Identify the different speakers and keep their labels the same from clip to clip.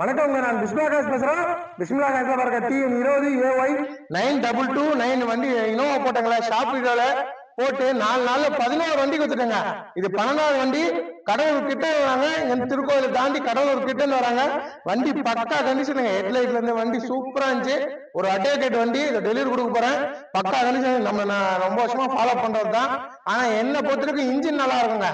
Speaker 1: வணக்கங்க நான் பிஸ்மிலா காஸ் பேசுறேன். பிஸ்மிலா காஸ்ல பாருங்க டி இருபது AY nine double two nine வண்டி இனோவா போட்டாங்களா ஷாப் வீடியோல போட்டு நாலு நாள்ல பதினோரு வண்டி கொடுத்துட்டேங்க. இது பன்னெண்டாவது வண்டி. கடலூர் கிட்ட வராங்க. என் திருக்கோயிலை தாண்டி கடலூர் கிட்ட வராங்க. வண்டி பக்கா கண்டிஷனுங்க ஹெட்லைட்ல இருந்து வண்டி சூப்பரா இருந்துச்சு. ஒரு அட்வொகேட் வண்டி இதை டெலிவரி கொடுக்க போறேன். பக்கா கண்டிஷன் நம்ம நான் ரொம்ப வருஷமா ஃபாலோ பண்றது தான். ஆனா என்ன பொறுத்தவரைக்கும் இன்ஜின் நல்லா இருக்குங்க.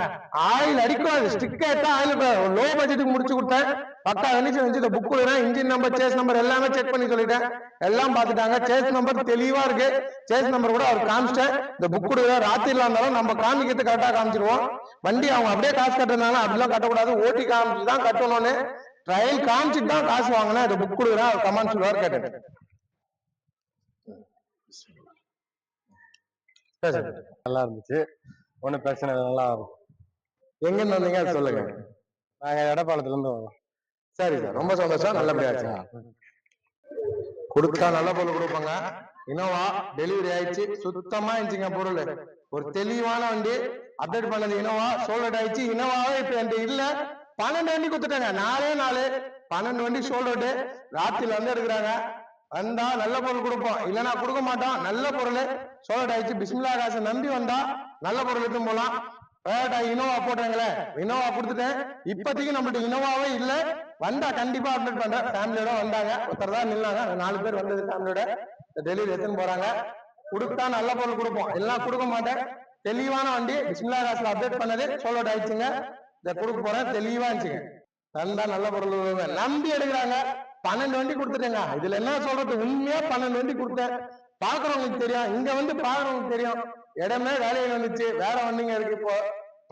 Speaker 1: ஆயில் அடிக்கும். அது ஸ்டிக் ஆயிட்டா ஆயில் லோ பட்ஜெட்டுக்கு முடிச்சு கொடுத்தேன். பக்கா கண்டிஷன் வச்சு இந்த புக் கொடுக்குறேன். இன்ஜின் நம்பர் சேஸ் நம்பர் எல்லாமே செக் பண்ணி சொல்லிட்டேன். எல்லாம் பார்த்துட்டாங்க. சேஸ் நம்பர் தெளிவா இருக்கு. சேஸ் நம்பர் கூட அவர் காமிச்சிட்டேன். இந்த புக் கொடுக்குற ராத்திரில இருந்தாலும் நம்ம காமிக்கிறது கரெக்டா காமிச்சிருவோம். வண்டி அவங்க அப்படியே காசு கட்டுறதுனால அப்படிலாம் கட்டக்கூடாது. ஓட்டி காமிச்சு தான் கட்டணும்னு. ட்ரையல் காமிச்சிட்டு தான் காசு வாங்கினா இந்த புக் கொடுக்குறேன் அவர் கமெண்ட் சொல்லுவார் கேட்டேன்
Speaker 2: நல்லா இருந்துச்சு. ஒன்றும் பிரச்சனை இல்லை நல்லா
Speaker 1: எங்க இருந்து வந்தீங்க? அது சொல்லுங்க.
Speaker 2: நாங்கள் எடப்பாளத்துலேருந்து வரோம்.
Speaker 1: சரி சார். ரொம்ப சந்தோஷம். நல்லபடியா கொடுத்தா நல்ல பொருள் கொடுப்பாங்க. இனோவா டெலிவரி ஆயிடுச்சு. சுத்தமா இருந்துச்சுங்க பொருள். ஒரு தெளிவான வண்டி அப்டேட் பண்ணது. இனோவா சோல்ட் ஆயிடுச்சு. இனோவாவே இப்ப என்கிட்ட இல்ல. பன்னெண்டு வண்டி கொடுத்துட்டாங்க. நாலே நாலு. பன்னெண்டு வண்டி சோல்டு ராத்திரில வந்து எடுக்கிறாங்க. வந்தா நல்ல பொருள் கொடுப்போம். இல்லைன்னா கொடுக்க மாட்டோம். நல்ல பொருள். சோல்ட் ஆயிடுச்சு. பிஸ்மில்லா காசை நம்பி வந்தா நல்ல பொருள் எடுத்து போலாம். Toyota Innova போட்டாங்களே. இனோவா கொடுத்துட்டேன். இப்போதைக்கு நம்மள்ட்ட இனோவாவே இல்ல. வந்தா கண்டிப்பா அப்டேட் பண்றேன். ஃபேமிலியோட வந்தாங்க. ஒருத்தர் தான் நின்னாங்க. நாலு பேர் வந்தது ஃபேமிலியோட டெலிவரி எடுத்துன்னு போறாங்க. கொடுத்தா நல்ல பொருள் கொடுப்போம். எல்லாம் கொடுக்க மாட்டேன். தெளிவான வண்டி பிஸ்மில்லா ராசில அப்டேட் பண்ணது சோலோட் ஆயிடுச்சுங்க இதை கொடுக்க போறேன் தெளிவா இருந்துச்சுங்க. வந்தா நல்ல பொருள் கொடுங்க. நம்பி எடுக்கிறாங்க. பன்னெண்டு வண்டி கொடுத்துட்டேங்க. இதுல என்ன சொல்றது? உண்மையா பன்னெண்டு வண்டி கொடுத்தேன். பாக்குறவங்களுக்கு தெரியும். இங்க வந்து பாக்குறவங்களுக்கு தெரியும். இடமே வேலையில வந்துச்சு வேற வண்டிங்க இருக்கு இப்போ.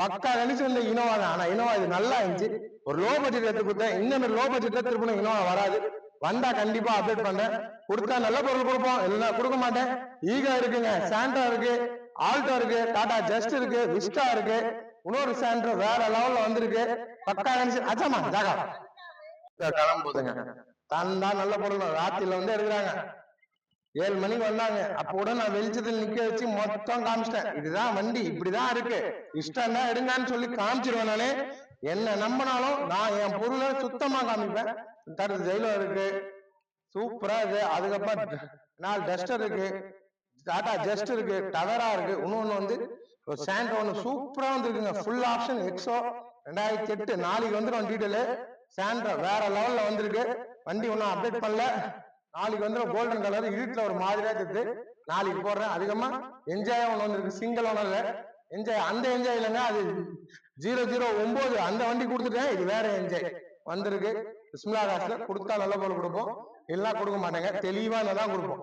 Speaker 1: பக்கா நினைச்சு வந்த இனோவா தான். ஆனா இனோவா இது நல்லா இருந்துச்சு. ஒரு லோ பட்ஜெட் எடுத்து கொடுத்தேன். இந்த லோ பட்ஜெட்ல திருப்பணும். இனோவா வராது. வந்தா கண்டிப்பா அப்டேட் பண்றேன். கொடுத்தா நல்ல பொருள் கொடுப்போம். இல்லைன்னா கொடுக்க மாட்டேன். ஈகா இருக்குங்க. சாண்டா இருக்கு. ஆல்டோ இருக்கு. டாடா ஜஸ்ட் இருக்கு. விஸ்டா இருக்கு. இன்னொரு சாண்டர் வேற லெவல்ல வந்திருக்கு. பக்கா கணிச்சு அச்சாமா ஜாகா. கிளம்புதுங்க. தந்தா நல்ல பொருள். ராத்திரில வந்து எடுக்கிறாங்க. ஏழு மணிக்கு வந்தாங்க. அப்ப கூட நான் வெளிச்சத்தில் நிக்க வச்சு மொத்தம் காமிச்சிட்டேன். இதுதான் வண்டி. இப்படிதான் இருக்கு. இஷ்டம் தான் எடுங்கன்னு சொல்லி காமிச்சிருவேன் நானு. என்ன நம்பினாலும் நான் என் பொருளை சுத்தமா காமிப்பேன். தடுத்து ஜெயிலோ இருக்கு. சூப்பரா இருக்கு. அதுக்கப்புறம் நாலு டஸ்டர் இருக்கு. டாடா ஜஸ்ட் இருக்கு. டவரா இருக்கு. இன்னொன்னு வந்து ஒரு ஒன்று சூப்பரா வந்துருக்குங்க. ஃபுல் ஆப்ஷன் எக்ஸோ ரெண்டாயிரத்தி எட்டு. நாளைக்கு வந்துடும் டீடெயிலு சாண்ட்ரா வேற லெவல்ல வந்திருக்கு. வண்டி ஒன்றும் அப்டேட் பண்ணல. நாளைக்கு வந்துடும் கோல்டன் கலர் இருட்டில் ஒரு மாதிரியா தெரியுது நாளைக்கு போடுறேன். அதிகமா என்ஜாய் ஒன்று வந்திருக்கு சிங்கிள் ஒன்றும் இல்லை என்ஜாய் அந்த என்ஜாய் இல்லைங்க அது ஜீரோ ஜீரோ ஒன்பது அந்த வண்டி கொடுத்துட்டேன் இது வேற என்ஜாய் வந்திருக்கு. பிஸ்மிலா காசுல கொடுத்தா நல்ல போல கொடுப்போம். எல்லாம் கொடுக்க மாட்டேங்க. தெளிவா தான் கொடுப்போம்.